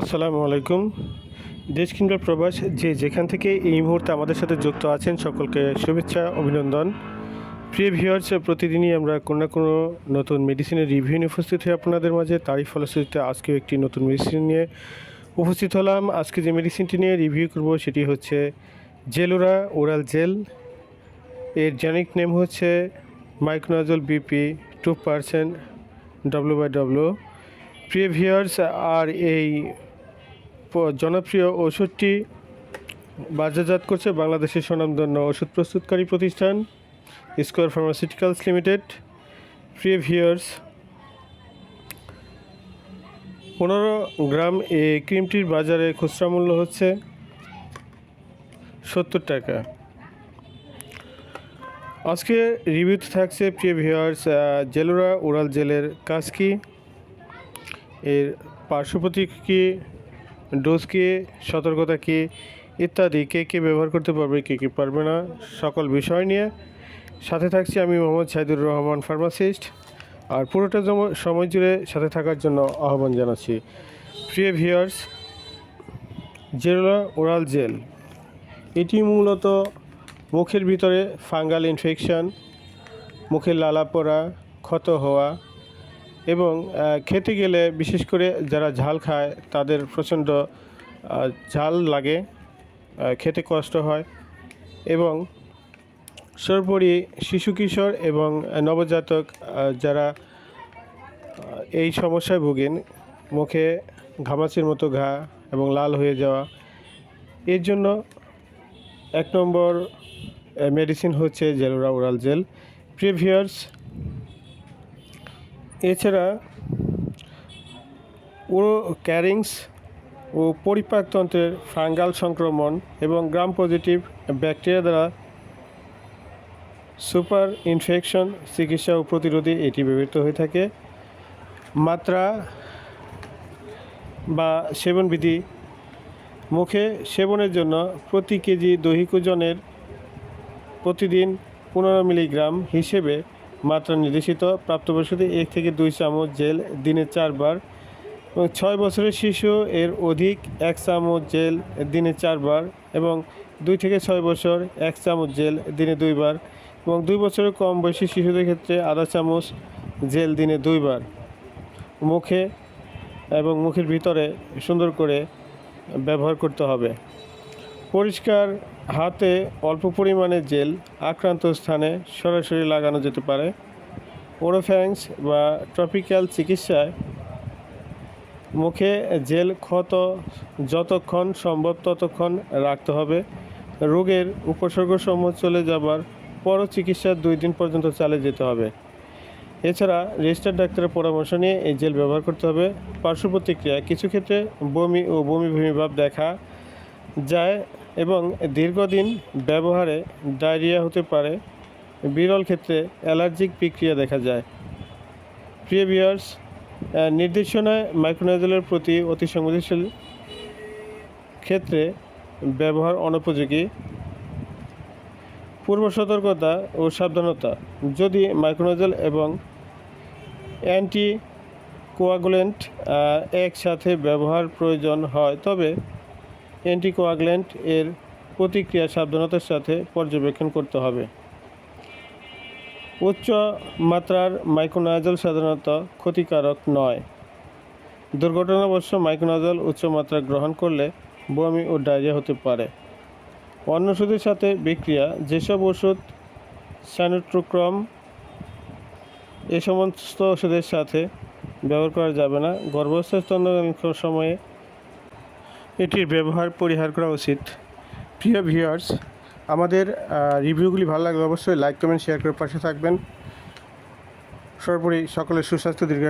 আসসালামু আলাইকুম। দেশ কিংবা প্রবাস, যে যেখান থেকে এই মুহূর্তে আমাদের সাথে যুক্ত আছেন, সকলকে শুভেচ্ছা, অভিনন্দন। প্রিয় ভিউয়ার্স প্রতিদিনই আমরা কোনো না কোনো নতুন মেডিসিনের রিভিউ নিয়ে উপস্থিত হই আপনাদের মাঝে। তারই ফলশ্রুতিতে আজকেও একটি নতুন মেডিসিন নিয়ে উপস্থিত হলাম। আজকে যে মেডিসিনটি নিয়ে রিভিউ করব, সেটি হচ্ছে জেলোরা ওরাল জেল এর জেনিক নেম হচ্ছে miconazole BP two percent W by W প্রিয় ভিউয়ার্স আর এই জনপ্রিয় ওষুধটি বাজারজাত করছে বাংলাদেশের স্বনামধন্য ওষুধ প্রস্তুতকারী প্রতিষ্ঠান স্কোয়ার ফার্মাসিউটিক্যালস লিমিটেড। প্রিয় ভিউয়ার্স, পনেরো গ্রাম এই ক্রিমটির বাজারে খুচরা মূল্য হচ্ছে সত্তর টাকা। আজকে রিভিউতে থাকছে, প্রিয় ভিউয়ার্স জেলোরা ওরাল জেলের কাজ কি? এর পার্শ্বপ্রতিক কী? ডোজ কী, সতর্কতা কী, ইত্যাদি কে কে ব্যবহার করতে পারবে, কে কে পারবে না, সকল বিষয় নিয়ে। সাথে থাকছি আমি মোহাম্মদ সাইদুর রহমান ফার্মাসিস্ট। আর পুরোটা সময় জুড়ে সাথে থাকার জন্য আহ্বান জানাচ্ছি। প্রিয় ভিউয়ার্স, জেরোলা ওরাল জেল, এটি মূলত মুখের ভিতরে ফাঙ্গাল ইনফেকশন, মুখের লালা পড়া, ক্ষত হওয়া এবং খেতে গেলে বিশেষ করে যারা ঝাল খায়, তাদের প্রচণ্ড ঝাল লাগে খেতে কষ্ট হয় এবং সর্বোপরি শিশু কিশোর এবং নবজাতক যারা এই সমস্যায় ভোগেন, মুখে ঘামাচির মতো ঘা এবং লাল হয়ে যাওয়া, এর জন্য এক নম্বর মেডিসিন হচ্ছে জেলোরা ওরাল জেল। প্রিভিয়ার্স এছাড়া উরো ক্যারিংস ও পরিপাকতন্ত্রের ফাঙ্গাল সংক্রমণ এবং গ্রাম পজিটিভ ব্যাকটেরিয়া দ্বারা সুপার ইনফেকশন, চিকিৎসা ও প্রতিরোধে এটি ব্যবহৃত হয়ে থাকে। মাত্রা বা সেবনবিধি মুখে সেবনের জন্য প্রতি কেজি দৈহিক ওজনের প্রতিদিন পনেরো মিলিগ্রাম হিসেবে মাত্রা নির্দেশিত প্রাপ্তবয়স্কদের এক থেকে দুই চামচ জেল, দিনে চারবার। এবং ছয় বছরের শিশু এর অধিক এক চামচ জেল, দিনে চারবার। এবং দুই থেকে ছয় বছর এক চামচ জেল, দিনে দুইবার। এবং দুই বছরের কম বয়সী শিশুদের ক্ষেত্রে আধা চামচ জেল, দিনে দুইবার। মুখে এবং মুখের ভিতরে সুন্দর করে ব্যবহার করতে হবে। পরিষ্কার হাতে অল্প পরিমাণে জেল আক্রান্ত স্থানে সরাসরি লাগানো যেতে পারে। ওরোফ্যাংস বা ট্রপিক্যাল চিকিৎসায় মুখে জেল ক্ষত যতক্ষণ সম্ভব ততক্ষণ রাখতে হবে। রোগের উপসর্গসমূহ চলে যাবার পরও চিকিৎসার দুই দিন পর্যন্ত চালিয়ে যেতে হবে। এছাড়া রেজিস্টার ডাক্তারের পরামর্শ নিয়ে এই জেল ব্যবহার করতে হবে। পার্শ্ব প্রতিক্রিয়া, কিছু ক্ষেত্রে বমি ও বমি বমি ভাব দেখা যায়। এবং দীর্ঘদিন ব্যবহারে ডায়রিয়া হতে পারে। বিরল ক্ষেত্রে অ্যালার্জিক প্রক্রিয়া দেখা যায়। প্রিয় ভিউয়ার্স নির্দেশনায় মাইক্রোনাইজলের প্রতি অতি সংবেদনশীল ক্ষেত্রে ব্যবহার অনুপযোগী। পূর্ব সতর্কতা ও সাবধানতা। যদি মাইক্রোনাইজল এবং অ্যান্টি কোয়াগুলেন্ট একসাথে ব্যবহার প্রয়োজন হয়, তবে অ্যান্টিকোয়াগুলেন্ট এর প্রতিক্রিয়া সাবধানতার সাথে পর্যবেক্ষণ করতে হবে। উচ্চ মাত্রার মাইক্রোনাজল সাধারণত ক্ষতিকারক নয়। দুর্ঘটনাবশ্য মাইক্রোনাজল উচ্চ মাত্রা গ্রহণ করলে বমি ও ডায়রিয়া হতে পারে। অন্য ওষুধের সাথে বিক্রিয়া, যেসব ওষুধ স্যানোট্রোক্রম এ সমস্ত ওষুধের সাথে ব্যবহার করা যাবে না। গর্ভস্থ স্তন্যদান সময়ে এটির ব্যবহার পরিহার করা উচিত। প্রিয় ভিউয়ার্স আমাদের রিভিউগুলি ভালো লাগলে অবশ্যই লাইক কমেন্ট শেয়ার করে পাশে থাকবেন। সর্বোপরি সকলের সুস্বাস্থ্য দীর্ঘ